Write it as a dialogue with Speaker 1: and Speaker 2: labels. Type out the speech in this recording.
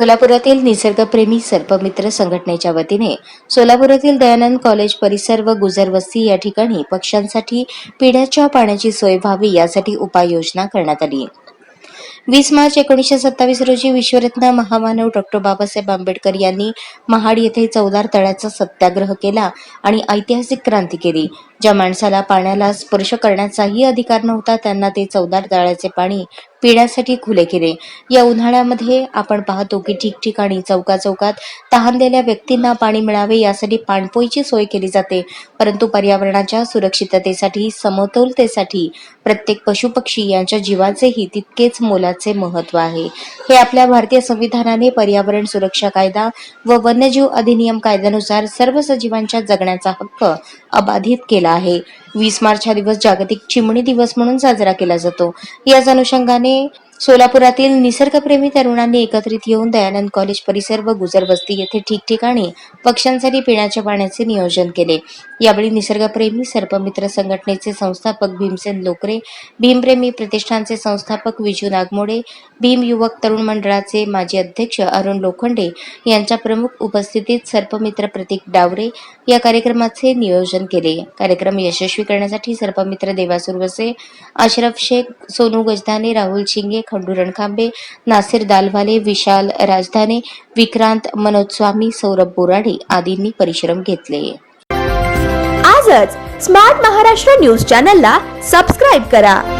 Speaker 1: सोलापुरातील निसर्गप्रेमी सर्पमित्र संघटनेच्या वतीने सोलापुरातील दयानंद कॉलेज परिसर व गुजरवस्ती या ठिकाणी पक्ष्यांसाठी पिण्याच्या पाण्याची सोय व्हावी यासाठी उपाययोजना करण्यात आली. वीस मार्च एकोणीसशे सत्तावीस रोजी विश्वरत्न महामानव डॉक्टर बाबासाहेब आंबेडकर यांनी महाड येथे चौदार तळ्याचा सत्याग्रह केला आणि ऐतिहासिक क्रांती केली. ज्या माणसाला पाण्याला स्पर्श करण्याचाही अधिकार नव्हता त्यांना ते चौदार तळ्याचे पाणी पिण्यासाठी खुले केले. या उन्हाळ्यामध्ये आपण पाहतो की ठिकठिकाणी चौका चौकात तहानलेल्या व्यक्तींना पाणी मिळावे यासाठी पाणपोईची सोय केली जाते. परंतु पर्यावरणाच्या सुरक्षिततेसाठी समतोलतेसाठी प्रत्येक पशुपक्षी यांच्या जीवाचेही तितकेच मोलाचे महत्त्व आहे. हे आपल्या भारतीय संविधानाने पर्यावरण सुरक्षा कायदा व वन्यजीव अधिनियम कायद्यानुसार सर्व सजीवांच्या जगण्याचा हक्क अबाधित केला आहे. वीस मार्च हा दिवस जागतिक चिमणी दिवस म्हणून साजरा केला जातो. याच अनुषंगाने सोलापुरातील निसर्गप्रेमी तरुणांनी एकत्रित येऊन दयानंद कॉलेज परिसर व गुजरवस्ती येथे ठिकठिकाणी पक्ष्यांसाठी पिण्याच्या पाण्याचे नियोजन केले. यावेळी निसर्गप्रेमी सर्पमित्र संघटनेचे संस्थापक भीमसेन लोकरे भीमप्रेमी प्रतिष्ठानचे संस्थापक विजू नागमोडे भीम युवक तरुण मंडळाचे माजी अध्यक्ष अरुण लोखंडे यांच्या प्रमुख उपस्थितीत सर्पमित्र प्रतीक डावरे या कार्यक्रमाचे नियोजन केले. कार्यक्रम यशस्वी करण्यासाठी सर्पमित्र देवा वसे अशरफ शेख सोनू गजदाने राहुल शिंगे खंडू रणखांबे नासिर दालवाले विशाल राजधाने विक्रांत मनोज स्वामी सौरभ बोराडे आदींनी परिश्रम घेतले.
Speaker 2: आजच स्मार्ट महाराष्ट्र न्यूज चॅनलला सबस्क्राईब करा.